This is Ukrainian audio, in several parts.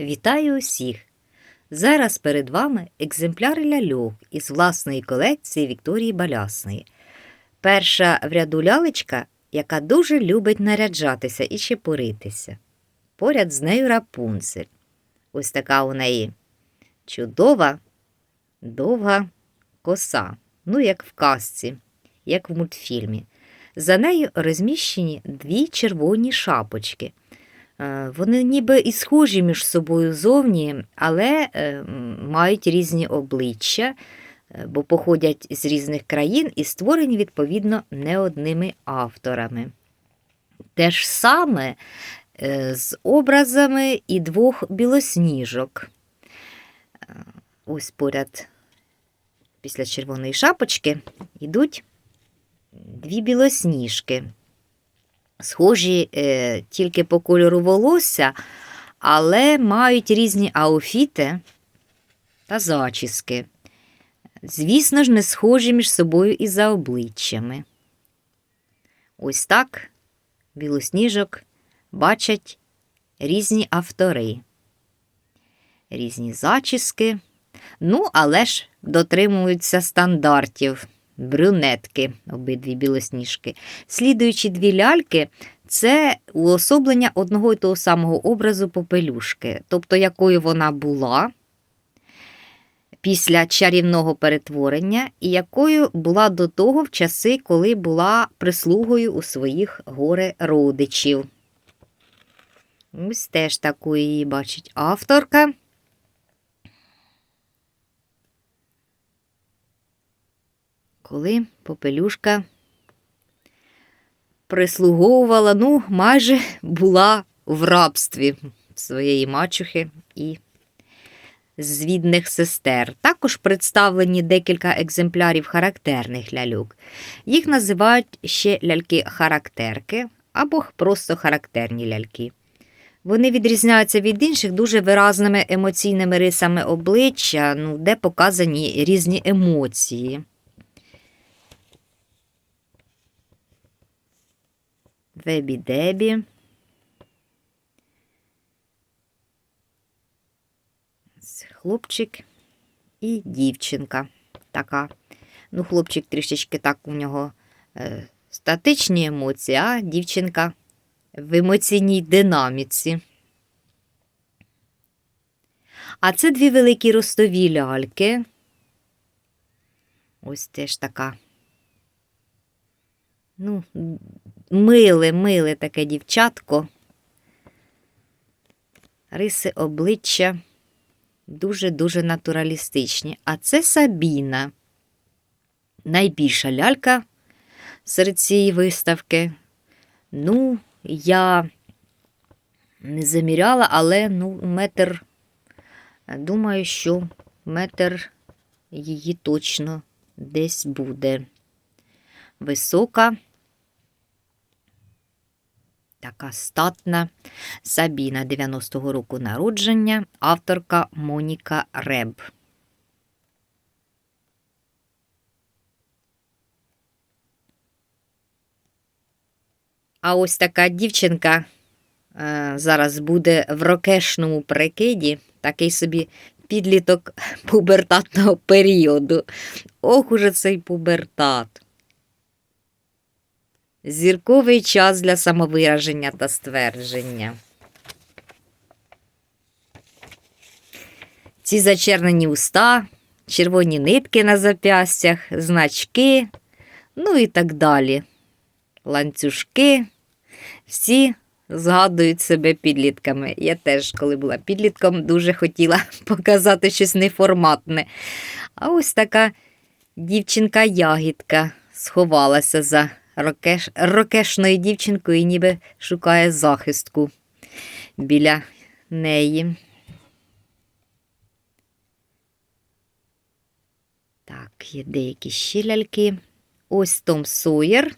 Вітаю усіх! Зараз перед вами екземпляр ляльок із власної колекції Вікторії Балясної. Перша в ряду лялечка, яка дуже любить наряджатися і чепуритися. Поряд з нею рапунцель. Ось така у неї чудова, довга коса, ну, як в казці, як в мультфільмі. За нею розміщені дві червоні шапочки. Е, Вони ніби і схожі між собою зовні, але е, мають різні обличчя, е, бо походять з різних країн і створені, відповідно, не одними авторами. Те ж саме з образами і двох білосніжок. Ось поряд після червоної шапочки йдуть дві білосніжки схожі е, тільки по кольору волосся, але мають різні ауфіти та зачіски. Звісно ж, не схожі між собою і за обличчями. Ось так білосніжок бачать різні автори, різні зачіски, ну, але ж дотримуються стандартів брюнетки, обидві білосніжки. Слідуючі дві ляльки це уособлення одного і того самого образу попелюшки, тобто якою вона була після чарівного перетворення, і якою була до того в часи, коли була прислугою у своїх горе родичів. Ось теж таку її бачить авторка. Коли попелюшка прислуговувала, ну, майже була в рабстві своєї мачухи і звідних сестер. Також представлені декілька екземплярів характерних ляльок. Їх називають ще ляльки-характерки або просто характерні ляльки. Вони відрізняються від інших дуже виразними емоційними рисами обличчя, ну, де показані різні емоції. Вебі Дебі. Хлопчик і дівчинка така. Ну, хлопчик трішечки так у нього е, статичні емоції, а дівчинка в емоційній динаміці. А це дві великі ростові ляльки. Ось теж така. Ну, миле, миле таке дівчатко. Риси обличчя дуже-дуже натуралістичні. А це Сабіна. Найбільша лялька серед цієї виставки. Ну, я не заміряла, але ну, метр, думаю, що метр її точно десь буде. Висока. Така статна Сабіна 90-го року народження, авторка Моніка Реб. А ось така дівчинка е, зараз буде в рокешному прикиді, такий собі підліток пубертатного періоду. Ох уже цей пубертат. Зірковий час для самовираження та ствердження. Ці зачернені уста, червоні нитки на запястях, значки, ну і так далі. Ланцюжки. Всі згадують себе підлітками. Я теж, коли була підлітком, дуже хотіла показати щось неформатне. А ось така дівчинка-ягідка сховалася за рокеш... рокешною дівчинкою ніби шукає захистку біля неї. Так, є деякі ще ляльки. Ось Том Сойер.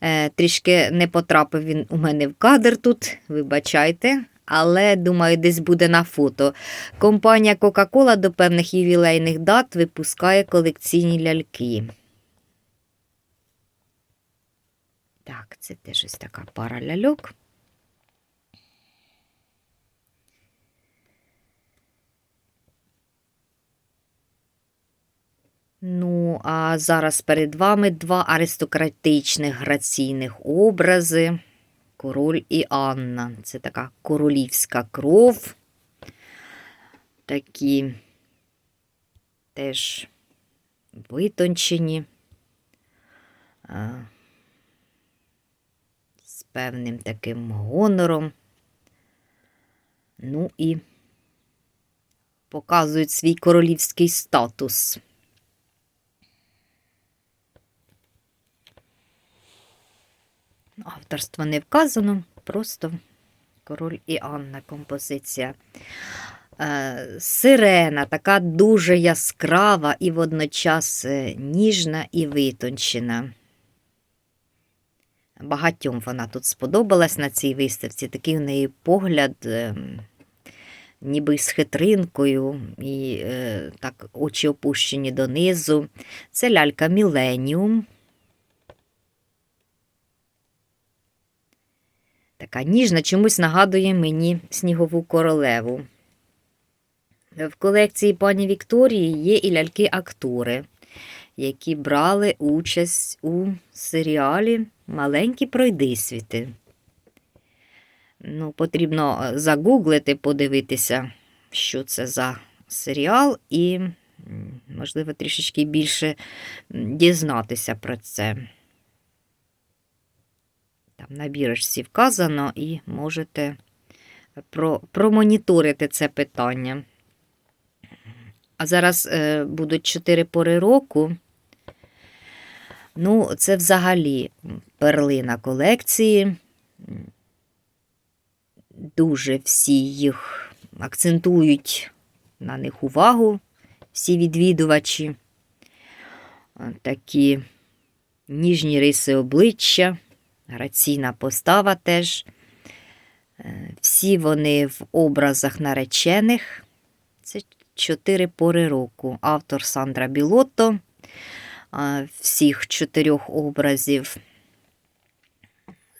Е, трішки не потрапив він у мене в кадр тут, вибачайте. Але, думаю, десь буде на фото. Компанія Coca-Cola до певних ювілейних дат випускає колекційні ляльки. Так, це теж ось така пара ляльок. Ну, а зараз перед вами два аристократичних граційних образи. Король і Анна. Це така королівська кров. Такі теж витончені певним таким гонором. Ну і показують свій королівський статус. Авторство не вказано, просто король і Анна композиція. Е, Сирена така дуже яскрава і водночас е, ніжна і витончена. Багатьом вона тут сподобалась на цій виставці. Такий в неї погляд, е, ніби з хитринкою, і е, так очі опущені донизу. Це лялька Міленіум. Така ніжна, чомусь нагадує мені снігову королеву. В колекції пані Вікторії є і ляльки-актори, які брали участь у серіалі Маленькі пройдисвіти. Ну, потрібно е, загуглити, подивитися, що це за серіал, і, можливо, трішечки більше дізнатися про це. Там на бірочці вказано, і можете про, промоніторити це питання. А зараз е, будуть чотири пори року. Ну, це взагалі перлина колекції. Дуже всі їх акцентують на них увагу, всі відвідувачі. Такі ніжні риси обличчя, граційна постава теж. Е, Всі вони в образах наречених. Це чотири пори року. Автор Сандра Білотто всіх чотирьох образів.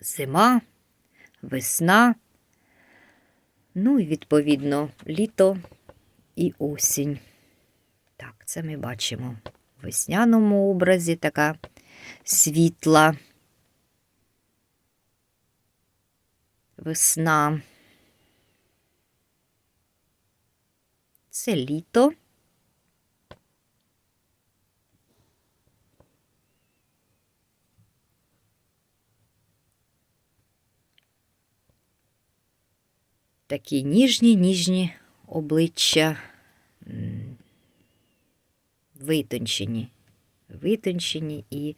Зима, весна, ну і відповідно літо і осінь. Так, це ми бачимо в весняному образі така світла. Весна. Це літо. Такі ніжні, ніжні обличчя, витончені, витончені і,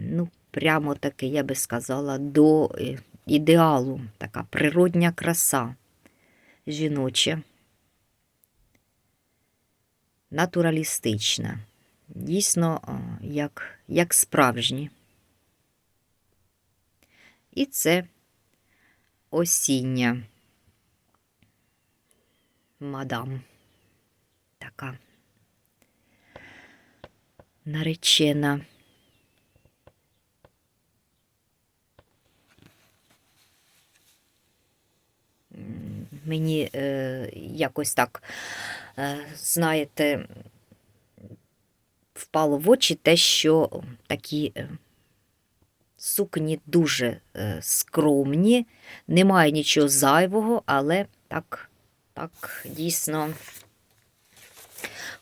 ну, прямо таки, я би сказала, до е, ідеалу, така природня краса. Жіноча натуралістична, дійсно, як, як справжні. І це осіння мадам. Така наречена. Мені е, якось так, е, знаєте, впало в очі те, що такі е, сукні дуже е, скромні, немає нічого зайвого, але так, так дійсно.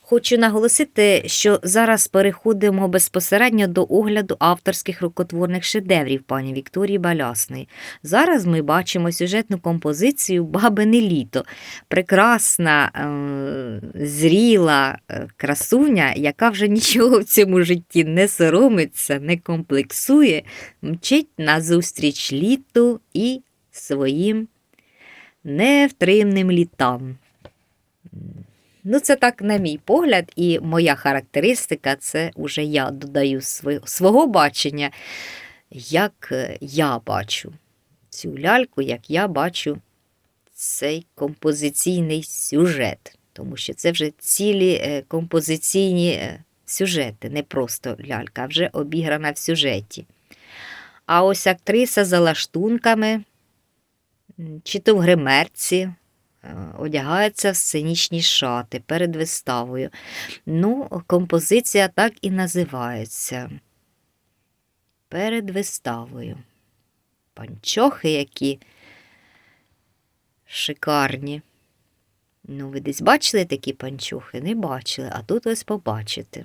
Хочу наголосити, що зараз переходимо безпосередньо до огляду авторських рукотворних шедеврів пані Вікторії Балясної. Зараз ми бачимо сюжетну композицію Бабине літо. Прекрасна, е, зріла е, красуня, яка вже нічого в цьому житті не соромиться, не комплексує, мчить назустріч літу і своїм невтримним літам. Ну, це так, на мій погляд, і моя характеристика це уже я додаю свого бачення, як е, я бачу цю ляльку, як я бачу цей композиційний сюжет. Тому що це вже цілі е, композиційні е, сюжети, не просто лялька, а вже обіграна в сюжеті. А ось актриса за лаштунками, чи то в гримерці, одягаються в сценічні шати перед виставою. Ну, композиція так і називається. Перед виставою. Панчохи які шикарні. Ну, ви десь бачили такі панчохи? Не бачили, а тут ось побачите.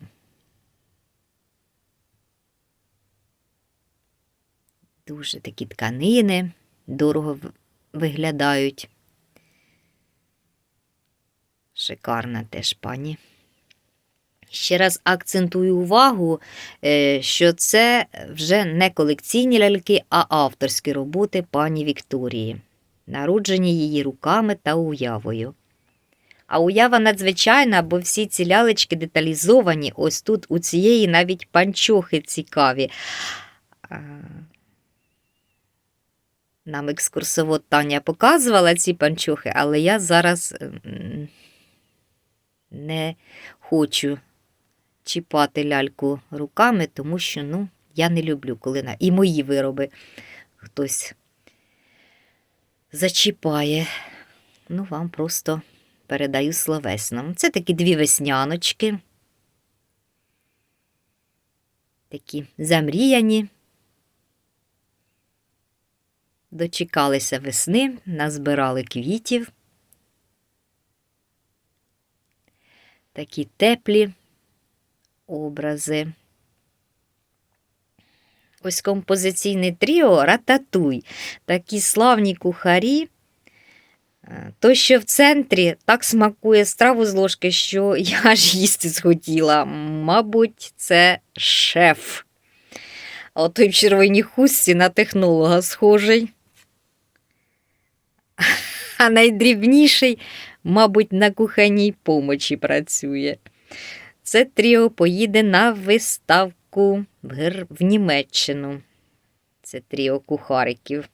Дуже такі тканини, дорого виглядають. Шикарна теж пані. Ще раз акцентую увагу, е, що це вже не колекційні ляльки, а авторські роботи пані Вікторії, народжені її руками та уявою. А уява надзвичайна, бо всі ці лялечки деталізовані. Ось тут у цієї навіть панчохи цікаві. Нам екскурсовод Таня показувала ці панчохи, але я зараз м, не хочу чіпати ляльку руками, тому що ну, я не люблю, коли на... і мої вироби хтось зачіпає. Ну, вам просто передаю словесно. Це такі дві весняночки. Такі замріяні. Дочекалися весни, назбирали квітів. Такі теплі образи. Ось композиційне тріо Рататуй. Такі славні кухарі. Е, Той, що в центрі, так смакує страву з ложки, що я аж їсти схотіла. Мабуть, це шеф. А той в червоній хустці на технолога схожий. А найдрібніший, мабуть, на кухонній помочі працює. Це тріо поїде на виставку в, Німеччину. Це тріо кухариків.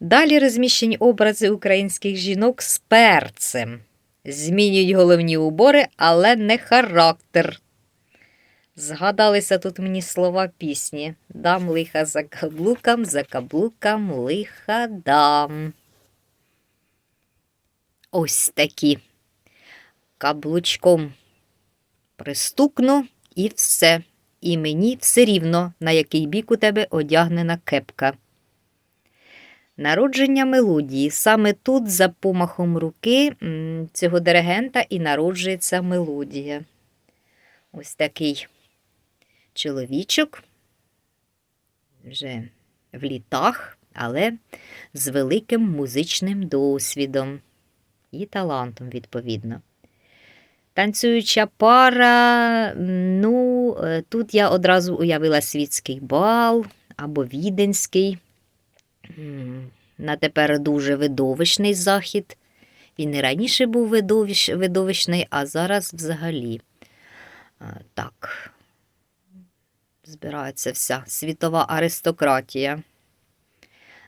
Далі розміщені образи українських жінок з перцем. Змінюють головні убори, але не характер. Згадалися тут мені слова пісні. Дам лиха за каблукам, за каблукам лиха дам. Ось такі. Каблучком пристукну і все. І мені все рівно, на який бік у тебе одягнена кепка. Народження мелодії. Саме тут, за помахом руки цього диригента, і народжується мелодія. Ось такий чоловічок, вже в літах, але з великим музичним досвідом і талантом, відповідно. Танцююча пара, ну, е, тут я одразу уявила світський бал або віденський. На тепер дуже видовищний захід. Він і раніше був видовищ, видовищний, а зараз взагалі. Так, збирається вся світова аристократія.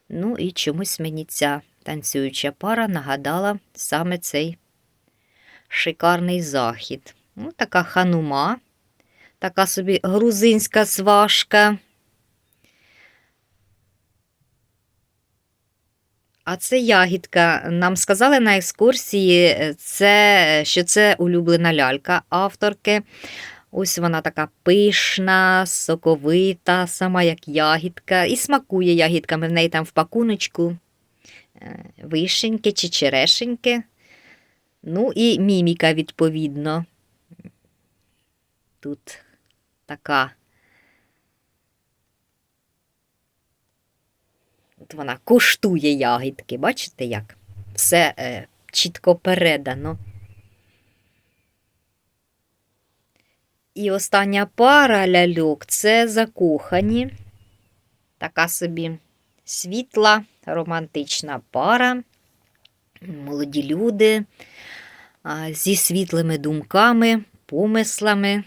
Ну і чомусь мені ця танцююча пара нагадала саме цей шикарний захід. Ну, така ханума, така собі грузинська сважка. А це ягідка. Нам сказали на екскурсії, це, що це улюблена лялька авторки. Ось вона така пишна, соковита, сама як ягідка, і смакує ягідками. В неї там в пакуночку вишеньки чи черешеньки. Ну і міміка, відповідно. Тут така. От вона коштує ягідки. Бачите, як? Все е, чітко передано. І остання пара ляльок це закохані. Така собі світла, романтична пара. Молоді люди зі світлими думками, помислами.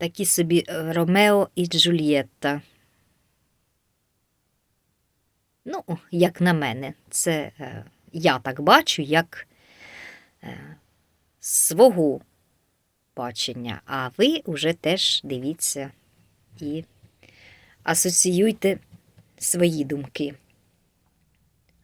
Такі собі е, Ромео і Джульєтта. Ну, як на мене, це е, я так бачу, як е, свого бачення. А ви вже теж дивіться і асоціюйте свої думки.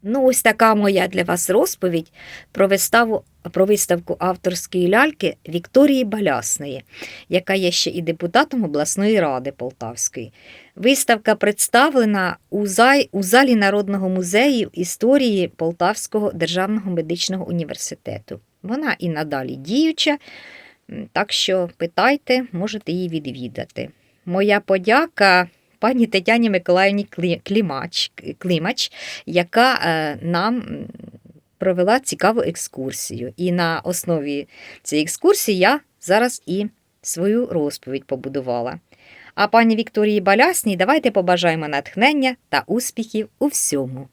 Ну, ось така моя для вас розповідь про виставу про виставку авторської ляльки Вікторії Балясної, яка є ще і депутатом обласної ради Полтавської. Виставка представлена у, зай, у залі Народного музею історії Полтавського державного медичного університету. Вона і надалі діюча, так що питайте, можете її відвідати. Моя подяка пані Тетяні Миколаївні Клі- Клімач, Климач, яка е, нам провела цікаву екскурсію. І на основі цієї екскурсії я зараз і свою розповідь побудувала. А пані Вікторії Балясній давайте побажаємо натхнення та успіхів у всьому.